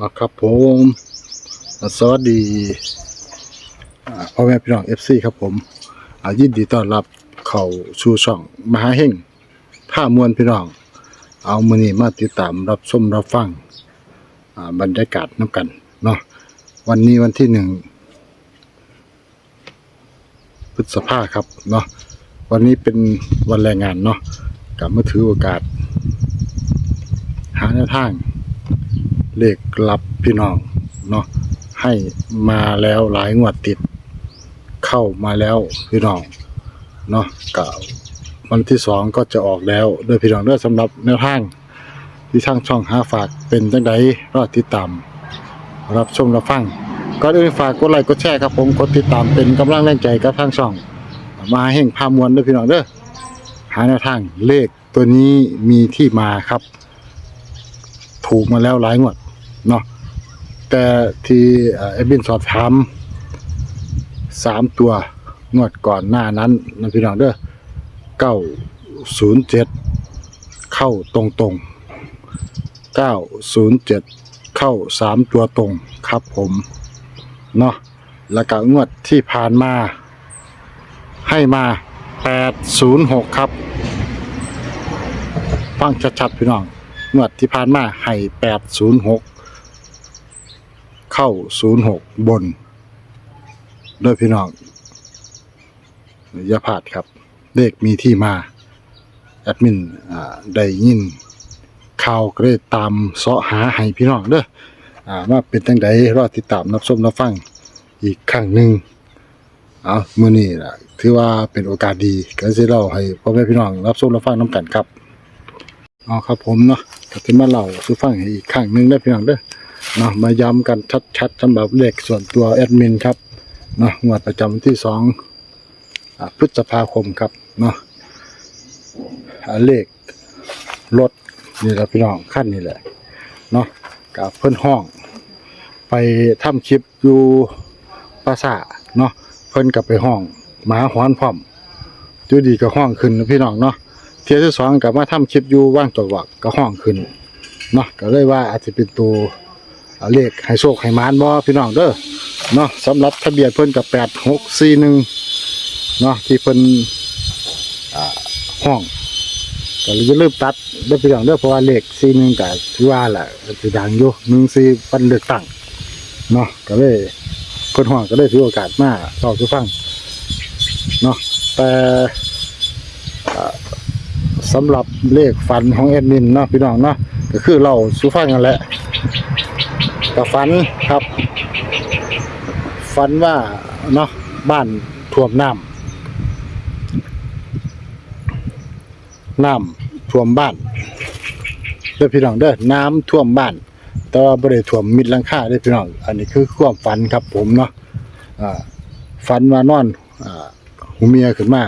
อ่าครับผมสวัสดีพ่อแม่พี่น้องเอฟซีครับผมยินดีต้อนรับเข้าสู่ช่องมหาเฮงท่ามวลพี่น้อง เอามือนี้มาติดตามรับชมรับฟังบรรยากาศน้ำกันเนาะวันนี้วันที่หนึ่งพฤษภาครับเนาะวันนี้เป็นวันแรงงานเนาะกับมาถือโอกาส หาแนวทาง เลขลับพี่น้องเนาะให้มาแล้วหลายงวดติด เข้ามาแล้วพี่น้องเนาะกับวันที่สองก็จะออกแล้วโดวยพี่น้องเด้อสำหรับแนวทางที่ทางช่องหาฝากเป็นจังไดรอดติดตามรับชมรับฟังก่อนอื่นฝากกดไลค์กดแชร์ครับผมกดติดตามเป็นกำลังแรงใจกับทางช่อง มาให้เฮงพามวลด้อพี่น้องเด้อหาแนวทางเลขตัวนี้มีที่มาครับ ถูกมาแล้วหลายงวด เนาะแต่ที่เอบินสอบถามสามตัวงวดก่อนหน้านั้นนะพี่น้องเด้อเก้าศูนย์เจ็ดเข้าตรงตรงเก้าศูนย์เจ็ดเข้าสามตัวตรงครับผมเนาะแล้วก็งวดที่ผ่านมา ให้มาแปดศูนย์หกครับ ฟังชัดๆพี่น้องงวดที่ผ่านมาให้แปดศูนย์หก เข้าศูนย์หกบนโดยพี่น้องอย่าพลาดครับ เลขมีที่มา แอดมินได้ยินข่าวก็เลยตามเสาะหาให้พี่น้องเด้ออ่าว่าเป็นจังใดรอติดตามรับชมรับฟังอีกครั้งหนึ่งเอามื้อนี้นะถือว่าเป็นโอกาสดีก็สิเล่าให้พ่อแม่พี่น้องรับชมรับฟังน้ำกันครับเอาครับผมเนาะก็จะมาเล่าสู่ฟังให้อีกครั้งหนึ่งได้พี่น้องเด้อ เนาะมาย้ำกันชัดๆสำหรับเลขส่วนตัวแอดมินครับเนาะงวดประจำวันที่สองพฤษภาคมครับเนาะเลขรถนี่แหละพี่น้องขั้นนี่แหละเนาะกับเพิ่นห้อง ไปทำคลิปอยู่ปราสาเนาะเพิ่นกลับไปห้องหมาหอนพร้อมอยู่ดีก็ห้องขึ้นพี่น้องเนาะเที่ยวที่สองกลับมาทำคลิปอยู่ว่างตัววักก็ห้องขึ้นเนาะก็เลยว่าอาจจะเป็นตัว เอาเลขให้โชคให้มานบ่พี่น้องเด้อเนาะสำหรับทะเบียนเพิ่นกับแปดหกสี่หนึ่งเนาะที่เพิ่นห้องก็เลยลืมตัดเด้อพี่น้องเด้อเพราะว่าเลขสี่หนึ่งก็ถือว่าแหละสิดังอยู่หนึ่งสี่ปันเลือกตั้งเนาะก็เลยเพิ่นห้องก็ได้ถือโอกาสมาเล่าสู่ฟังเนาะแต่สำหรับเลขฝันของแอดมินเนาะพี่น้องเนาะก็คือเราสู้ฟังกันแหละ กับฝันครับ ฝันว่าเนาะบ้านท่วมน้ำน้ำท่วมบ้านเด้อพี่น้องเด้อน้ำท่วมบ้าน แต่ว่าบ่ได้ท่วมมิดหลังคาเด้อพี่น้องอันนี้คือความฝันครับผมเนาะฝันว่านอนอหูเมียขึ้นมา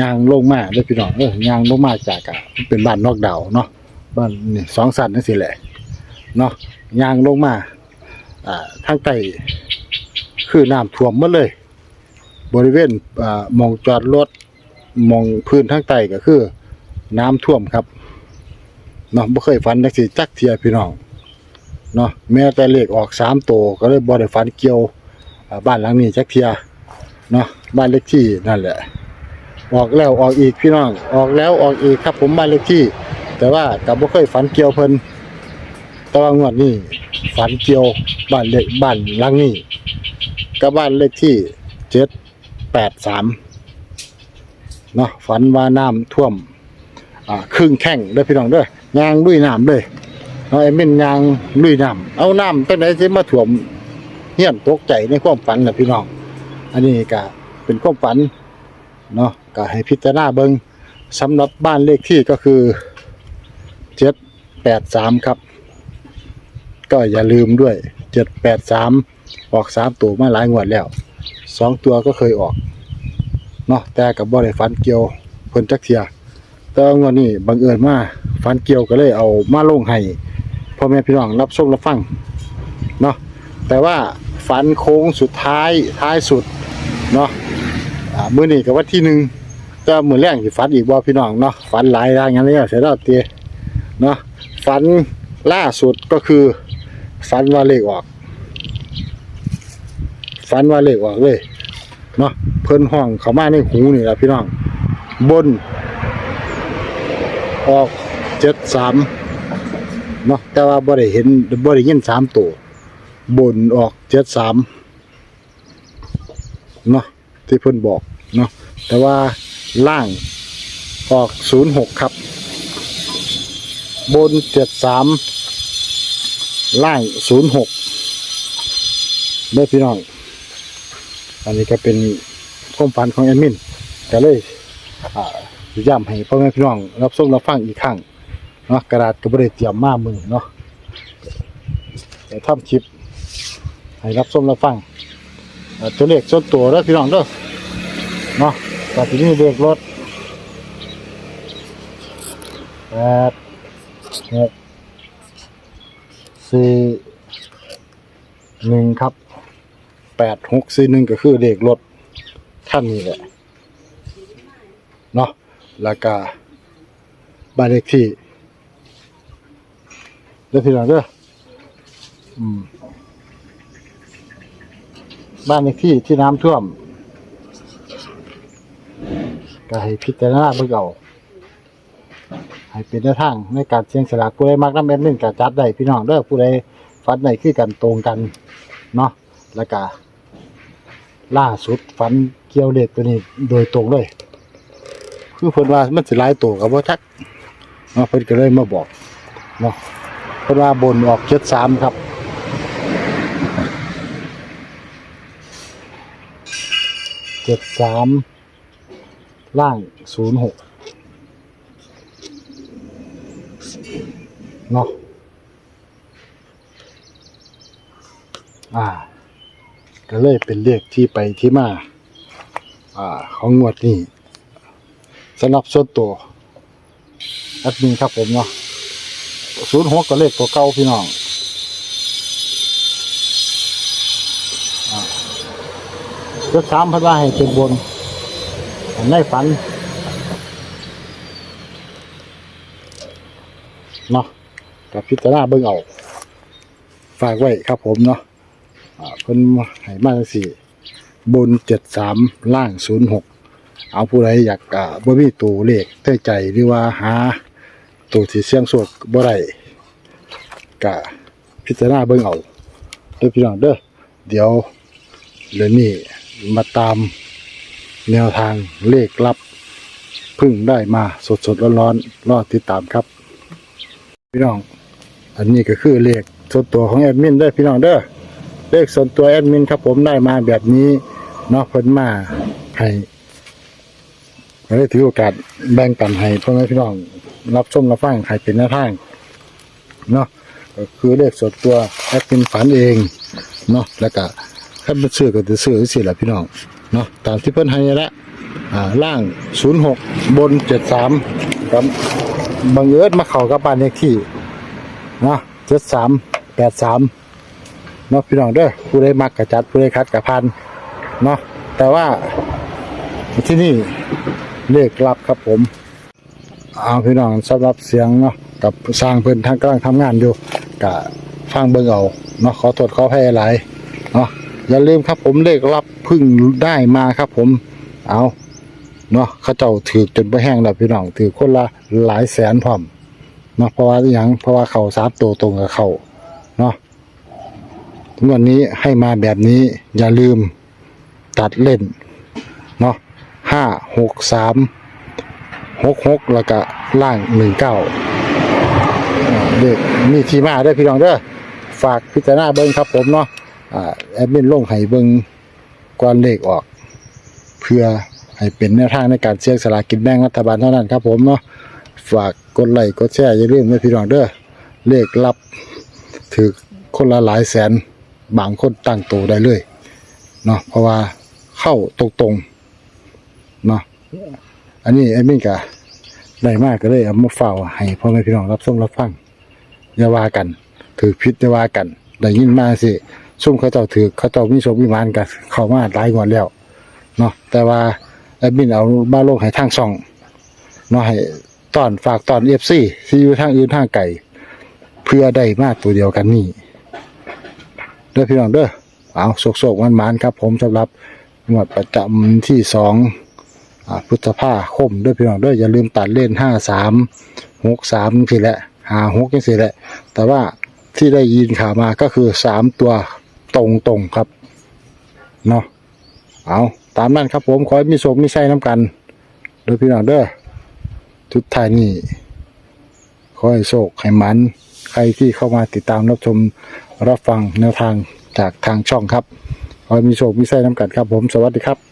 ยางลงมาเด้อพี่น้องเอ้ยยางลงมาจากอะเป็นบ้านนอกดาวเนาะบ้านนี่สองสันนั่นสิแหละเนาะ ยางลงมาทางใต้คือน้ำท่วมมดเลย บริเวณอมองจอดรถมองพื้นทางใต้ก็คือ น้ำท่วมครับเนาะบ่เคยฝันจังซี่จักเทียพี่น้องเนาะแม้แต่เลขออกสามตัวก็เลยบ่ได้ฝันเกี่ยวบ้านหลังนี้จักเทียเนาะบ้านเลขที่นั่นแหละ ออกแล้วออกอีกพี่น้อง ออกแล้วออกอีกครับผมบ้านเลขที่ แต่ว่ากับบ่เคยฝันเกี่ยวเพิ่น แต่ว่างวดนี้ฝันเกี่ยวบ้านเลขบ้านหลังนี้กับบ้านเลขที่เจ็ดแปดสามเนาะฝันว่าน้ำท่วมอ่าครึ่งแข้งเด้อพี่น้องเด้อยางลุยน้ำเลยเนาะไอ้เม่นยางลุยน้ำเอาน้ำตั้งไหนสิมาท่วมเฮียนตกใจในความฝันนะพี่น้อง อันนี้ก็เป็นความฝันเนาะก็ให้พิจารณาเบิงสำหรับบ้านเลขที่ก็คือเจ็ดแปดสามครับ ก็อย่าลืมด้วยเจ็ดแปดสามออกสามตัวมาหลายงวดแล้วสองตัวก็เคยออกเนาะแต่กับบ่ได้ฟันเกี่ยวเพิ่นจักเทียแต่งวดนี้บังเอิญมาฟันเกี่ยวก็เลยเอามาลงให้พ่อแม่พี่น้องรับชมรับฟังเนาะแต่ว่าฟันโค้งสุดท้ายท้ายสุดเนาะมื้อนี้ก็วันที่หนึ่งก็มื้อแรกสิฝันอีกบ่พี่น้องเนาะฝันหลายอย่างนั้นแล้วเสียแล้วเตียเนาะฝันล่าสุดก็คือ ฝันว่าเลขออกฝันว่าเลขออกเลยเนาะเพิ่นห้องเขามาในหูนี่แหละพี่น้อง บน ออกเจ็ดสามเนาะแต่ว่าบ่ได้เห็นบ่ได้ยินสามตัวบนออกเจ็ดสามเนาะที่เพิ่นบอกเนาะแต่ว่าล่างออกศูนย์หกครับ บนเจ็ดสาม ล่างศูนย์หกเด้อพี่น้อง อันนี้ก็เป็นความฝันของแอดมินก็เลยย้ำให้พ่อแม่พี่น้อง รับชมรับฟังอีกครั้งเนาะกระดาษก็บ่ได้เตรียมมามือเนาะแต่ทำคลิปให้รับชมรับฟังตัวเลขส่วนตัวเด้อพี่น้องเด้อเนาะแต่ทีนี้เลขรถแปดหก สี่หนึ่งครับแปดหกสี่หนึ่งก็คือเลขรถท่านนี้แหละเนาะแล้วก็บ้านเลขที่เด้อพี่น้องเด้ออืมบ้านเลขที่ที่น้ำท่วมก็ให้พิจารณาเบิ่งเอา ให้เป็นแนวทางในการเสี่ยงสลากผู้ใดมักน้ำแอดมินก็จัดได้พี่น้องเด้อผู้ใดฟันได้คือกันตรงกันเนาะแล้วก็ล่าสุดฟันเกี่ยวเลขตัวนี้โดยตรงเลยคือเพิ่นว่ามันสิหลายตัวกับบ่ทักเนาะเพิ่นก็เลยมาบอกเนาะเพิ่นว่าบนออก73ครับ73ล่าง06 เนาะอ่า ก็เลยเป็นเลขที่ไปที่มา อ่า ของงวดนี้สำหรับส่วนตัวแอดมินครับผมเนาะศูนย์หกก็เลขตัวเก่าพี่น้องเจ็ดสามพันว่าให้เป็นบนในฝันเนาะ กับพิจารณาเบิ่งเอาฝากไว้ครับผมเนาะเพิ่นให้มาสี่บนเจ็ดสามล่างศูนย์หกเอาผู้ใดอยากบ่มีตัวเลขใต้ใจหรือว่าหาตัวที่เสี่ยงโชคบ่ได้ก็พิจารณาเบิ่งเอาเด้อพี่น้องเด้อเดี๋ยวเรื่องนี้มาตามแนวทางเลขลับพึ่งได้มาสดๆร้อนๆรอติดตามครับ พี่น้อง อันนี้ก็คือเลขส่วนตัวของแอดมินเด้อพี่น้องเด้อเลขส่วนตัวแอดมินครับผมได้มาแบบนี้เนาะเพิ่นมาให้ก็ได้ถือโอกาสแบ่งปันให้พ่อแม่พี่น้องรับชมรับฟังให้เป็นหน้าทางเนาะก็คือเลขสดตัวแอดเป็นฝันเองเนาะแล้วก็ถ้าเป็นซื้อก็จะซื้อสิแหละพี่น้องเนาะตามที่เพิ่นให้แหละอ่าล่าง 06 บน 73ครับบังเอิญมาเข้ากับบ้านเลขที่ เนาะ73 83เนาะพี่น้องเด้อผู้ใดมักกระจัดผู้ใดคัดกระพันเนาะแต่ว่าที่นี่เลขลับครับผมเอาพี่น้องสำหรับเสียงเนาะกับสร้างเพิ่อนทางกำลังทำงานอยู่กะฟังเบิ่งเอาเนาะขอโทษขออภัยหลายเนาะอย่าลืมครับผมเลขลับพึ่งได้มาครับผมเอาเนาะเขาเจ้าถือจนบ่แห้งแล้วพี่น้องถือคนละหลายแสนพร้อม เนาะเพราะว่าอหยังเพราะว่าเขาสามตัวตรงกับเขาเนาะวันนี้ให้มาแบบนี้อย่าลืมตัดเล่นเนาะห้าหกสามหกหกแล้วก็ล่างหนึ่งเก้าเด็กมีทีมาได้อพี่น้องเด้อฝากพิจารณาเบิ้งครับผมเนาะอ่าแอดมินลงให้เบิ้งก่อนเลขออก เพื่อให้เป็นแนวทางในการเสี่ยงสลากกินแบ่งรัฐบาลเท่านั้นครับผมเนาะฝาก กดไลค์กดแชร์อย่าลืมนะพี่น้องเด้อเลขลับถือคนละหลายแสนบางคนตั้งตัวได้เลยเนาะเพราะว่าเข้าตรงๆเนาะอันนี้ไอ้มิ่งกะได้มากก็เลยเอามาเฝ้าให้พ่อแม่พี่น้องรับชมรับฟังอย่าว่ากัน ถือพิษอย่าว่ากันได้ยินมาสิซุ่มเขาเจ้าถือเขาเจ้ามีโชคมีมานกันเข้ามาหลายงวดแล้วเนาะแต่ว่าแอดมินเอาบ้าโลกให้ทางช่องเนาะให้ ตอนฝากตอนเอฟซีที่อยู่ทางอื่นทางไก่ เพื่อได้มาตัวเดียวกันนี่ด้อพี่น้องเด้อเอาโศกๆมันมันครับ ผมสำหรับงวดประจำที่สองอ่าพฤษภาคมด้อพี่น้องเด้ออย่าลืมตัดเล่นห้าสามหกสามทีแหละหาหกยังสิแหละ แต่ว่าที่ได้ยินข่าวมาก็คือสามตัวตรงๆครับเนาะเอาตามนั้นครับผมขอให้มีโชคมีชัยน้ำกันเด้อพี่น้องเด้อ ทุดท้ายนี้ขอให้โชคให้มัน ใครที่เข้ามาติดตามรับชมรับฟังแนวทางจากทางช่องครับขอให้มีโชคมีไส้น้ำกัดครับผม สวัสดีครับ